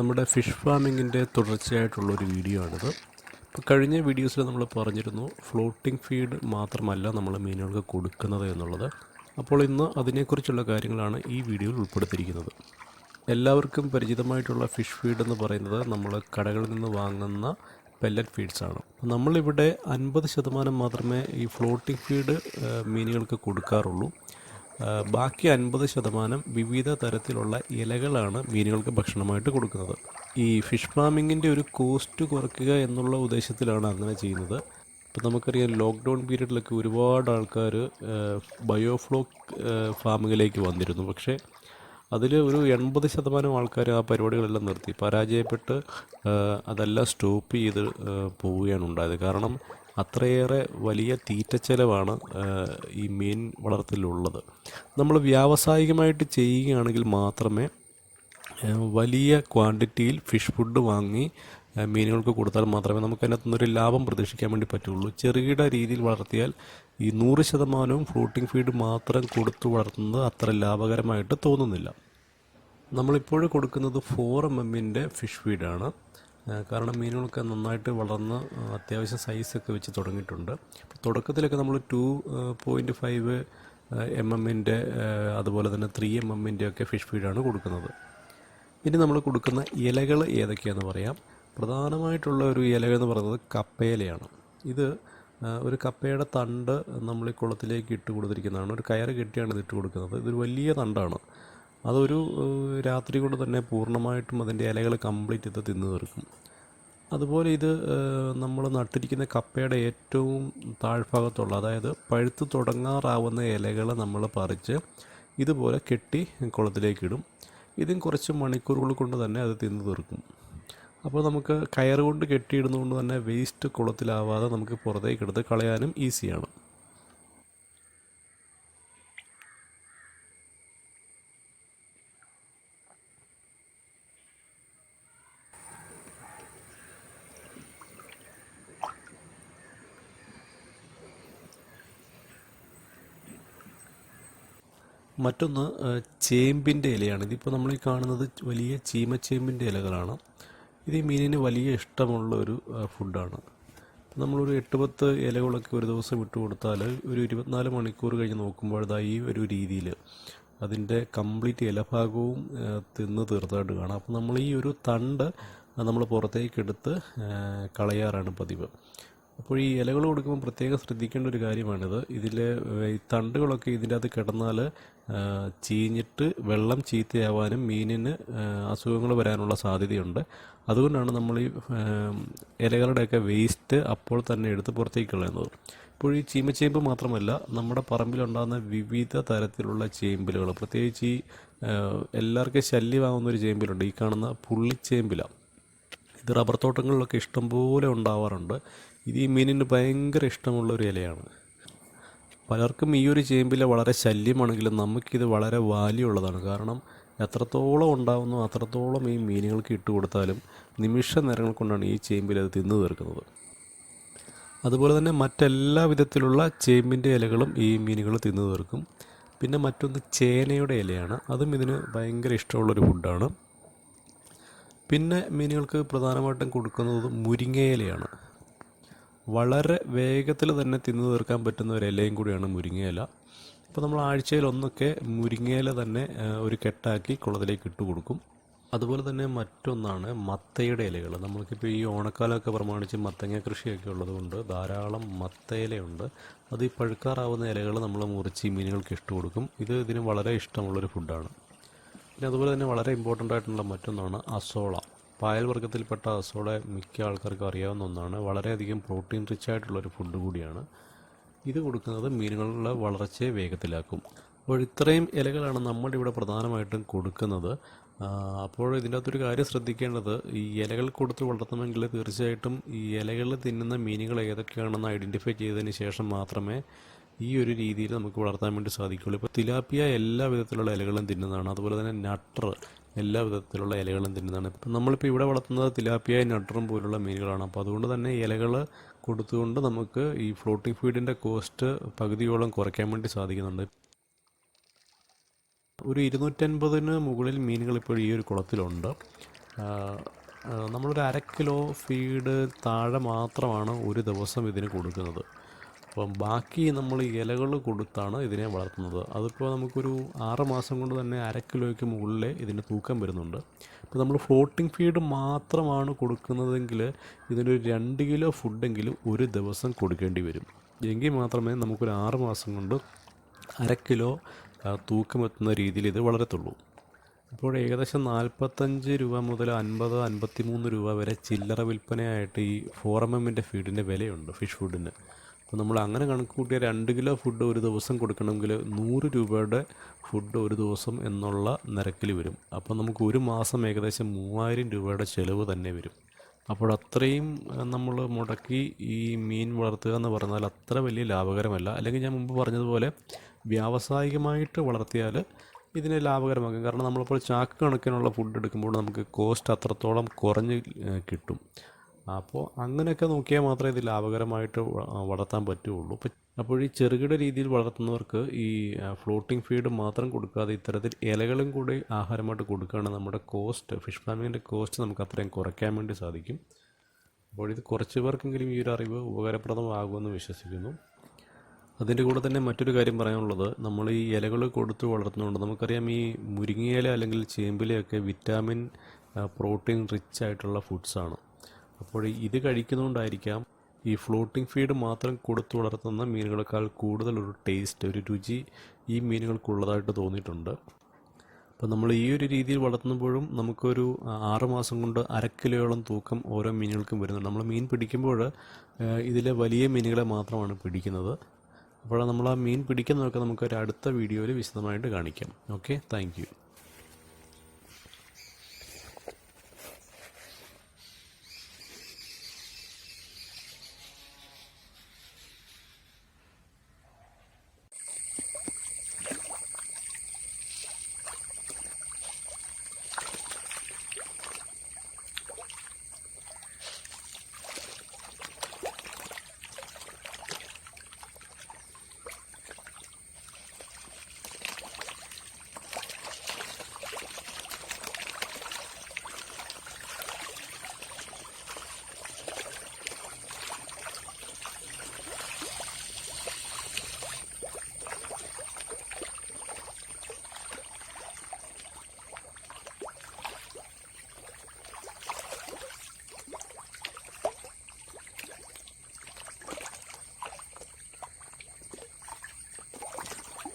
നമ്മുടെ fish ഫാമിങ്ങിന്റെ തുടർച്ചയായിട്ടുള്ളൊരു video ആണിത്. ഇപ്പോൾ കഴിഞ്ഞ വീഡിയോസിൽ നമ്മൾ പറഞ്ഞിരുന്നു ഫ്ലോട്ടിംഗ് ഫീഡ് മാത്രമല്ല നമ്മൾ മീനുകൾക്ക് കൊടുക്കുന്നത് എന്നുള്ളത്. അപ്പോൾ ഇന്ന് അതിനെക്കുറിച്ചുള്ള കാര്യങ്ങളാണ് ഈ വീഡിയോയിൽ ഉൾപ്പെടുത്തിയിരിക്കുന്നത്. എല്ലാവർക്കും പരിചിതമായിട്ടുള്ള ഫിഷ് ഫീഡ് എന്ന് പറയുന്നത് നമ്മൾ കടകളിൽ നിന്ന് വാങ്ങുന്ന പെല്ലറ്റ് ഫീഡ്സ് ആണ്. നമ്മളിവിടെ അൻപത് ശതമാനം മാത്രമേ ഈ ഫ്ലോട്ടിംഗ് ഫീഡ് മീനുകൾക്ക് കൊടുക്കാറുള്ളൂ. ബാക്കി അൻപത് ശതമാനം വിവിധ തരത്തിലുള്ള ഇലകളാണ് മീനുകൾക്ക് ഭക്ഷണമായിട്ട് കൊടുക്കുന്നത്. ഈ ഫിഷ് ഫാമിങ്ങിന്റെ ഒരു കോസ്റ്റ് കുറയ്ക്കുക എന്നുള്ള ഉദ്ദേശത്തിലാണ് അങ്ങനെ ചെയ്യുന്നത്. ഇപ്പം നമുക്കറിയാം ലോക്ക്ഡൗൺ പീരീഡിലൊക്കെ ഒരുപാട് ആൾക്കാർ ബയോഫ്ലോക്ക് ഫാമുകളിലേക്ക് വന്നിരുന്നു. പക്ഷേ അതിൽ ഒരു എൺപത് ശതമാനം ആൾക്കാർ ആ പരിപാടികളെല്ലാം നിർത്തി. പരാജയപ്പെട്ട് അതെല്ലാം സ്റ്റോപ്പ് ചെയ്ത് പോവുകയാണ് ഉണ്ടായത്. കാരണം അത്രയേറെ വലിയ തീറ്റച്ചെലവാണ് ചെലവാണ് ഈ മീൻ വളർത്തലുള്ളത് നമ്മൾ വ്യാവസായികമായിട്ട് ചെയ്യുകയാണെങ്കിൽ മാത്രമേ വലിയ ക്വാണ്ടിറ്റിയിൽ ഫിഷ് ഫുഡ് വാങ്ങി മീനുകൾക്ക് കൊടുത്താൽ മാത്രമേ നമുക്ക് അതിനകത്ത് നിന്നൊരു ലാഭം പ്രതീക്ഷിക്കാൻ വേണ്ടി പറ്റുള്ളൂ. ചെറുകിട രീതിയിൽ വളർത്തിയാൽ ഈ നൂറ് ശതമാനവും ഫ്ലോട്ടിംഗ് ഫീഡ് മാത്രം കൊടുത്തു വളർത്തുന്നത് അത്ര ലാഭകരമായിട്ട് തോന്നുന്നില്ല. നമ്മളിപ്പോൾ കൊടുക്കുന്നത് ഫോർ എം എമ്മിന്റെ ഫിഷ് ഫീഡാണ് കാരണം മീനുകളൊക്കെ നന്നായിട്ട് വളർന്ന് അത്യാവശ്യം സൈസൊക്കെ വെച്ച് തുടങ്ങിയിട്ടുണ്ട്. തുടക്കത്തിലൊക്കെ നമ്മൾ ടു പോയിന്റ് ഫൈവ് എം എമ്മിന്റെ അതുപോലെ തന്നെ ത്രീ എം എമ്മിന്റെ ഒക്കെ ഫിഷ് ഫീഡാണ് കൊടുക്കുന്നത്. ഇനി നമ്മൾ കൊടുക്കുന്ന ഇലകൾ ഏതൊക്കെയാണെന്ന് പറയാം. പ്രധാനമായിട്ടുള്ള ഒരു ഇല എന്ന് പറയുന്നത് കപ്പയിലയാണ്. ഇത് ഒരു കപ്പയുടെ തണ്ട് നമ്മൾ ഈ കുളത്തിലേക്ക് ഇട്ട് കൊടുത്തിരിക്കുന്നതാണ്. ഒരു കയറ് കെട്ടിയാണ് ഇത് ഇട്ട് കൊടുക്കുന്നത്. ഇതൊരു വലിയ തണ്ടാണ്. അതൊരു രാത്രി കൊണ്ട് തന്നെ പൂർണമായിട്ടും അതിന്റെ ഇലകൾ കംപ്ലീറ്റ് ഇത് തിന്നു തീർക്കും. അതുപോലെ ഇത് നമ്മൾ നട്ടിരിക്കുന്ന കപ്പയുടെ ഏറ്റവും താഴ്ഭാഗത്തുള്ള അതായത് പഴുത്ത് തുടങ്ങാറാവുന്ന ഇലകൾ നമ്മൾ പറിച്ച് ഇതുപോലെ കെട്ടി കുളത്തിലേക്ക് ഇടും. ഇതും കുറച്ച് മണിക്കൂറുകൾ കൊണ്ട് തന്നെ അത് തിന്നു തീർക്കും. അപ്പോൾ നമുക്ക് കയറ് കൊണ്ട് കെട്ടിയിടുന്നതുകൊണ്ട് തന്നെ വേസ്റ്റ് കുളത്തിലാവാതെ നമുക്ക് പുറത്തേക്ക് എടുത്ത് കളയാനും ഈസിയാണ്. മറ്റൊന്ന് ചേമ്പിന്റെ ഇലയാണ്. ഇതിപ്പോൾ നമ്മൾ കാണുന്നത് വലിയ ചീമച്ചേമ്പിന്റെ ഇലകളാണ്. ഇത് ഈ മീനിന് വലിയ ഇഷ്ടമുള്ള ഒരു ഫുഡാണ് നമ്മളൊരു എട്ട് പത്ത് ഇലകളൊക്കെ ഒരു ദിവസം ഇട്ട് കൊടുത്താൽ ഒരു ഇരുപത്തിനാല് മണിക്കൂർ കഴിഞ്ഞ് ഈ ഒരു രീതിയിൽ അതിന്റെ കംപ്ലീറ്റ് ഇലഭാഗവും തിന്ന് തീർത്തായിട്ട് കാണാം. അപ്പോൾ നമ്മൾ ഈ ഒരു തണ്ട് നമ്മൾ പുറത്തേക്ക് എടുത്ത് ഏഹ്, കളയാറാണ് പതിവ്. അപ്പോൾ ഈ ഇലകൾ കൊടുക്കുമ്പോൾ പ്രത്യേകം ശ്രദ്ധിക്കേണ്ട ഒരു കാര്യമാണിത്. ഇതിൽ ഈ തണ്ടുകളൊക്കെ ഇതിന്റെ അകത്ത് കിടന്നാൽ ചീഞ്ഞിട്ട് വെള്ളം ചീത്തയാവാനും മീനിന് അസുഖങ്ങൾ വരാനുള്ള സാധ്യതയുണ്ട്. അതുകൊണ്ടാണ് നമ്മൾ ഈ ഇലകളുടെയൊക്കെ വേസ്റ്റ് അപ്പോൾ തന്നെ എടുത്ത് പുറത്തേക്ക് കളയുന്നത്. ഇപ്പോൾ ഈ ചീമച്ചേമ്പ് മാത്രമല്ല നമ്മുടെ പറമ്പിലുണ്ടാകുന്ന വിവിധ തരത്തിലുള്ള ചേമ്പിലുകൾ പ്രത്യേകിച്ച് ഈ എല്ലാവർക്കും ശല്യമാകുന്ന ഒരു ചേമ്പിലുണ്ട്. ഈ കാണുന്ന പുള്ളിച്ചേമ്പില. ഇത് റബ്ബർ തോട്ടങ്ങളിലൊക്കെ ഇഷ്ടംപോലെ ഉണ്ടാവാറുണ്ട്. ഇത് ഈ മീനിന് ഭയങ്കര ഇഷ്ടമുള്ള ഒരു ഇലയാണ്. പലർക്കും ഈ ഒരു ചേമ്പില വളരെ ശല്യമാണെങ്കിലും നമുക്കിത് വളരെ വാല്യുള്ളതാണ് കാരണം എത്രത്തോളം ഉണ്ടാകുന്നു അത്രത്തോളം ഈ മീനുകൾക്ക് ഇട്ട് കൊടുത്താലും നിമിഷ നേരങ്ങൾ കൊണ്ടാണ് ഈ ചേമ്പിൽ അത് തിന്നു തീർക്കുന്നത്. അതുപോലെ തന്നെ മറ്റെല്ലാ വിധത്തിലുള്ള ചേമ്പിന്റെ ഇലകളും ഈ മീനുകൾ തിന്നു തീർക്കും. പിന്നെ മറ്റൊന്ന് ചേനയുടെ ഇലയാണ്. അതും ഇതിന് ഭയങ്കര ഇഷ്ടമുള്ളൊരു ഫുഡാണ് പിന്നെ മീനുകൾക്ക് പ്രധാനമായിട്ടും കൊടുക്കുന്നത് മുരിങ്ങയിലയാണ്. വളരെ വേഗത്തിൽ തന്നെ തിന്നു തീർക്കാൻ പറ്റുന്ന ഒരു ഇലയും കൂടിയാണ് മുരിങ്ങയില. അപ്പോൾ നമ്മൾ ആഴ്ചയിൽ ഒന്നൊക്കെ മുരിങ്ങയില തന്നെ ഒരു കെട്ടാക്കി കുളത്തിലേക്ക് ഇട്ട് കൊടുക്കും. അതുപോലെ തന്നെ മറ്റൊന്നാണ് മത്തയുടെ ഇലകൾ. നമ്മൾക്കിപ്പോൾ ഈ ഓണക്കാലമൊക്കെ പ്രമാണിച്ച് മത്തങ്ങ കൃഷിയൊക്കെ ഉള്ളതുകൊണ്ട് ധാരാളം മത്തയിലയുണ്ട്. അത് ഈ പഴുക്കാറാവുന്ന ഇലകൾ നമ്മൾ മുറിച്ച് മീനുകൾക്ക് ഇട്ട് കൊടുക്കും. ഇത് ഇതിന് വളരെ ഇഷ്ടമുള്ളൊരു ഫുഡാണ് പിന്നെ അതുപോലെ തന്നെ വളരെ ഇമ്പോർട്ടന്റ് ആയിട്ടുള്ള മറ്റൊന്നാണ് അസോള. പായൽ വർഗത്തിൽപ്പെട്ട അസോള മിക്ക ആൾക്കാർക്കും അറിയാവുന്ന ഒന്നാണ്. വളരെയധികം പ്രോട്ടീൻ റിച്ച് ആയിട്ടുള്ള ഒരു ഫുഡ് കൂടിയാണ്. ഇത് കൊടുക്കുന്നത് മീനുകളുടെ വളർച്ചയെ വേഗത്തിലാക്കും. അപ്പോൾ ഇത്രയും ഇലകളാണ് നമ്മളിവിടെ പ്രധാനമായിട്ടും കൊടുക്കുന്നത്. അപ്പോൾ ഇതിന്റെ അകത്തൊരു കാര്യം ശ്രദ്ധിക്കേണ്ടത് ഈ ഇലകൾ കൊടുത്ത് വളർത്തണമെങ്കിൽ തീർച്ചയായിട്ടും ഈ ഇലകൾ തിന്നുന്ന മീനുകൾ ഏതൊക്കെയാണെന്ന് ഐഡന്റിഫൈ ചെയ്തതിന് ശേഷം മാത്രമേ ഈ ഒരു രീതിയിൽ നമുക്ക് വളർത്താൻ വേണ്ടി സാധിക്കുകയുള്ളൂ. ഇപ്പോൾ തിലാപ്പിയ എല്ലാ വിധത്തിലുള്ള ഇലകളും തിന്നുന്നതാണ്. അതുപോലെ തന്നെ നട്ടർ എല്ലാ വിധത്തിലുള്ള ഇലകളും തിന്നുന്നതാണ്. ഇപ്പം നമ്മളിപ്പോൾ ഇവിടെ വളർത്തുന്നത് തിലാപ്പിയ നട്ടറും പോലുള്ള മീനുകളാണ്. അപ്പോൾ അതുകൊണ്ട് തന്നെ ഇലകൾ കൊടുത്തുകൊണ്ട് നമുക്ക് ഈ ഫ്ലോട്ടിംഗ് ഫീഡിന്റെ കോസ്റ്റ് പകുതിയോളം കുറയ്ക്കാൻ വേണ്ടി സാധിക്കുന്നുണ്ട്. ഒരു ഇരുന്നൂറ്റൻപതിന് മുകളിൽ മീനുകൾ ഇപ്പോൾ ഈ ഒരു കുളത്തിലുണ്ട്. നമ്മളൊരു അര കിലോ ഫീഡ് താഴെ മാത്രമാണ് ഒരു ദിവസം ഇതിന് കൊടുക്കുന്നത്. അപ്പം ബാക്കി നമ്മൾ ഇലകൾ കൊടുത്താണ് ഇതിനെ വളർത്തുന്നത്. അതിപ്പോൾ നമുക്കൊരു ആറ് മാസം കൊണ്ട് തന്നെ അര കിലോയ്ക്ക് മുകളിൽ ഇതിന് തൂക്കം വരുന്നുണ്ട്. ഇപ്പോൾ നമ്മൾ ഫ്ലോട്ടിംഗ് ഫീഡ് മാത്രമാണ് കൊടുക്കുന്നതെങ്കിൽ ഇതിനൊരു രണ്ട് കിലോ ഫുഡെങ്കിലും ഒരു ദിവസം കൊടുക്കേണ്ടി വരും. എങ്കിൽ മാത്രമേ നമുക്കൊരു ആറ് മാസം കൊണ്ട് അര കിലോ തൂക്കമെത്തുന്ന രീതിയിൽ ഇത് വളരത്തുള്ളൂ. ഇപ്പോൾ ഏകദേശം നാൽപ്പത്തഞ്ച് രൂപ മുതൽ അൻപത് അൻപത്തി മൂന്ന് രൂപ വരെ ചില്ലറ വിൽപ്പനയായിട്ട് ഈ എമ്മിന്റെ ഫീഡിന്റെ വിലയുണ്ട് ഫിഷ് ഫുഡിന് അപ്പോൾ നമ്മൾ അങ്ങനെ കണക്ക് കൂട്ടിയ രണ്ട് കിലോ ഫുഡ് ഒരു ദിവസം കൊടുക്കണമെങ്കിൽ നൂറ് രൂപയുടെ ഫുഡ് ഒരു ദിവസം എന്നുള്ള നിരക്കിൽ വരും. അപ്പോൾ നമുക്ക് ഒരു മാസം ഏകദേശം മൂവായിരം രൂപയുടെ ചിലവ് തന്നെ വരും. അപ്പോൾ അത്രയും നമ്മൾ മുടക്കി ഈ മീൻ വളർത്തുക എന്ന് പറഞ്ഞാൽ അത്ര വലിയ ലാഭകരമല്ല. അല്ലെങ്കിൽ ഞാൻ മുമ്പ് പറഞ്ഞതുപോലെ വ്യാവസായികമായിട്ട് വളർത്തിയാൽ ഇതിനെ ലാഭകരമാക്കും. കാരണം നമ്മളിപ്പോൾ ചാക്ക് കണക്കിനുള്ള ഫുഡ് എടുക്കുമ്പോൾ നമുക്ക് കോസ്റ്റ് അത്രത്തോളം കുറഞ്ഞ് കിട്ടും. അപ്പോൾ അങ്ങനെയൊക്കെ നോക്കിയാൽ മാത്രമേ ഇത് ലാഭകരമായിട്ട് വളർത്താൻ അപ്പോൾ അപ്പോൾ ഈ ചെറുകിട രീതിയിൽ വളർത്തുന്നവർക്ക് ഈ ഫ്ലോട്ടിംഗ് ഫീഡ് മാത്രം കൊടുക്കാതെ ഇത്തരത്തിൽ ഇലകളും കൂടി ആഹാരമായിട്ട് കൊടുക്കുകയാണെങ്കിൽ നമ്മുടെ കോസ്റ്റ് ഫിഷ് ഫാമിങ്ങിന്റെ കോസ്റ്റ് നമുക്ക് അത്രയും കുറയ്ക്കാൻ വേണ്ടി സാധിക്കും. അപ്പോൾ ഇത് കുറച്ച് പേർക്കെങ്കിലും ഈ ഒരു അറിവ് ഉപകാരപ്രദമാകുമെന്ന് വിശ്വസിക്കുന്നു. അതിന്റെ കൂടെ തന്നെ മറ്റൊരു കാര്യം പറയാനുള്ളത് നമ്മൾ ഈ ഇലകൾ കൊടുത്ത് വളർത്തുന്നുണ്ട് നമുക്കറിയാം ഈ മുരിങ്ങയില അല്ലെങ്കിൽ ചേമ്പിലയൊക്കെ വിറ്റാമിൻ പ്രോട്ടീൻ റിച്ച് ആയിട്ടുള്ള ഫുഡ്സാണ് അപ്പോൾ ഇത് കഴിക്കുന്നതുകൊണ്ടായിരിക്കാം ഈ ഫ്ലോട്ടിംഗ് ഫീഡ് മാത്രം കൊടുത്തു വളർത്തുന്ന മീനുകളെക്കാൾ കൂടുതൽ ഒരു ടേസ്റ്റ് ഒരു രുചി ഈ മീനുകൾക്കുള്ളതായിട്ട് തോന്നിയിട്ടുണ്ട്. അപ്പോൾ നമ്മൾ ഈ ഒരു രീതിയിൽ വളർത്തുമ്പോഴും നമുക്കൊരു ആറുമാസം മാസം കൊണ്ട് അര കിലോയോളം തൂക്കം ഓരോ മീനുകൾക്കും വരുന്നുണ്ട്. നമ്മൾ മീൻ പിടിക്കുമ്പോൾ ഇതിലെ വലിയ മീനുകളെ മാത്രമാണ് പിടിക്കുന്നത്. അപ്പോൾ നമ്മൾ ആ മീൻ പിടിക്കുന്നതൊക്കെ നമുക്ക് ഒരു അടുത്ത വീഡിയോയിൽ വിശദമായിട്ട് കാണിക്കാം. Okay thank